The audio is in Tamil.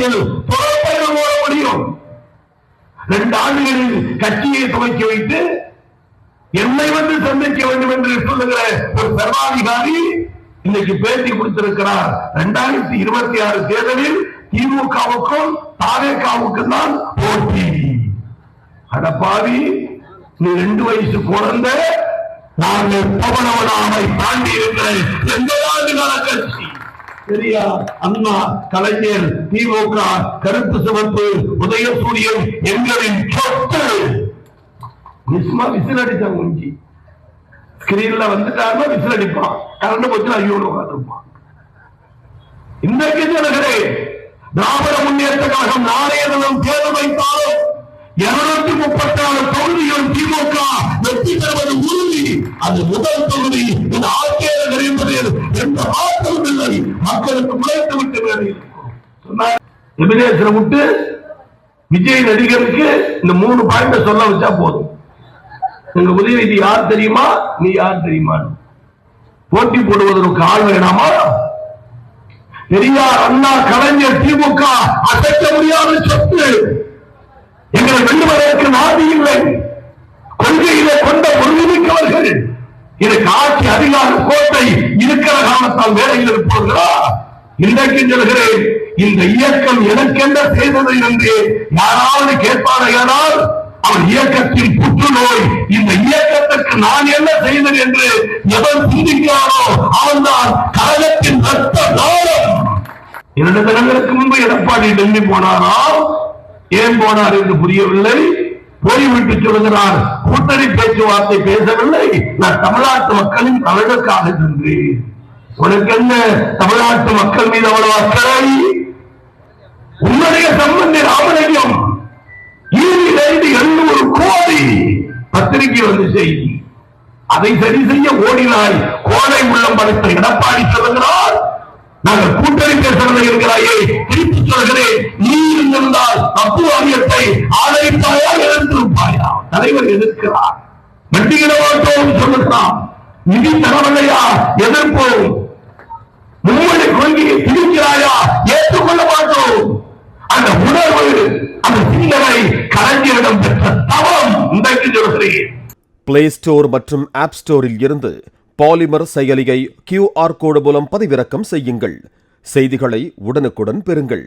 களத்தில் புறப்பயணம் முடியும். ரெண்டு ஆண்டுகளில் கட்சியை துவக்கி வைத்து என்னை வந்து சந்திக்க வேண்டும் என்று சொல்லுகிற ஒரு சர்வாதிகாரி இன்னைக்கு பேட்டி கொடுத்திருக்கிறார். இரண்டாயிரத்தி இருபத்தி ஆறு தேர்தலில் திமுகவுக்கும் தாவேகாவுக்கும் தான் போட்டி அடப்பாவி நீ ரெண்டு வயசு குழந்தை நாங்கள் பவனவனாமை தாண்டி இருக்கிற எந்த ஆண்டு கால கட்சி? பெரியார் அண்ணா கலைஞர் திமுக கருப்பு சிவப்பு உதயசூரியன் எங்களின் சொத்து. நிஸ்மா விசில் அடிச்சா மூஞ்சி ஸ்கிரீன்ல வந்துட்டாருன்னா விசில் அடிப்பான் கரண்ட் போச்சு ஐயோ உட்காந்துருப்பான் இன்றைக்கு சொல்லுகிறேன் திராவிட முன்னேற்ற கழகம் நாளைய தினம் தேர்தல் வைத்தாலும் அது முதல் தொகுதி இந்த ஆட்சியர்கள் நிறைவேறியது எந்த மாற்றமும் இல்லை. மக்களுக்கு முளைத்து விட்டு வேறு விட்டு விஜய் நடிகருக்கு இந்த மூணு பாயிண்ட சொல்ல வச்சா போதும். உங்க உதயநிதி யார் தெரியுமா? நீ யார் தெரியுமா? போட்டி போடுவதற்கு ஆள் வேணாமா? பெரியார் அண்ணா கலைஞர் திமுக அசைக்க முடியாத சொத்து. எங்களை வெல்லுவதற்கு நாதி இல்லை. எனக்கு ஆட்சி அதிகார கோட்டை இருக்கிற காரணத்தால் வேலையில் இருப்பவர்களா? இன்றைக்கு சொல்கிறேன் இந்த இயக்கம் எனக்கென்ன செய்தது என்று யாராவது கேட்பார்கள் அவன் இயக்கத்தின் புற்றுநோய். இந்த இயக்கத்திற்கு நான் என்ன செய்தேன் என்று எவன் சிந்திக்கிறானோ அவன்தான் கழகத்தின் ரத்த நாளம் இரண்டு தினங்களுக்கு முன்பு எடப்பாடி டெல்லி போனாரா? ஏன் போனார் என்று புரியவில்லை. போய்விட்டு சொல்கிறார் கூட்டணி பேச்சுவார்த்தை பேசவில்லை. நான் தமிழ்நாட்டு மக்களின் தலைவருக்காக சென்றேன். உனக்கு என்ன தமிழ்நாட்டு மக்கள் மீது அவ்வளவு அக்கறை? உன்னுடைய சம்பந்தி ராமலிங்கம் ஈரிலிருந்து எண்ணூறு கோடி பத்திரிகை வந்து செய்தி. அதை சரி செய்ய ஓடினாய். கோடை உள்ளம் படைத்த எடப்பாடி சொல்லுகிறார் நாங்கள் கூட்டணி பேசுறதை இருக்கிறாயே திருப்பி சொல்கிறேன் நீ இருந்திருந்தால் தப்பு வாரியத்தை எதிர்க்கிறார். வட்டியிட மாட்டோம் சொல்லுகிறான் நிதி தரவில்லையா? எதிர்ப்போம் மும்மொழி கொள்கையை திணிக்கிறாயா ஏற்றுக்கொள்ள மாட்டோம் அந்த உணர்வு அந்த சிந்தனை கலைஞரிடம் பெற்ற தவம் இன்றைக்கு சொல்கிறேன். பிளே ஸ்டோர் மற்றும் ஆப் ஸ்டோரில் இருந்து பாலிமர் செயலியை கியூஆர் கோடு மூலம் பதிவிறக்கம் செய்யுங்கள். செய்திகளை உடனுக்குடன் பெறுங்கள்.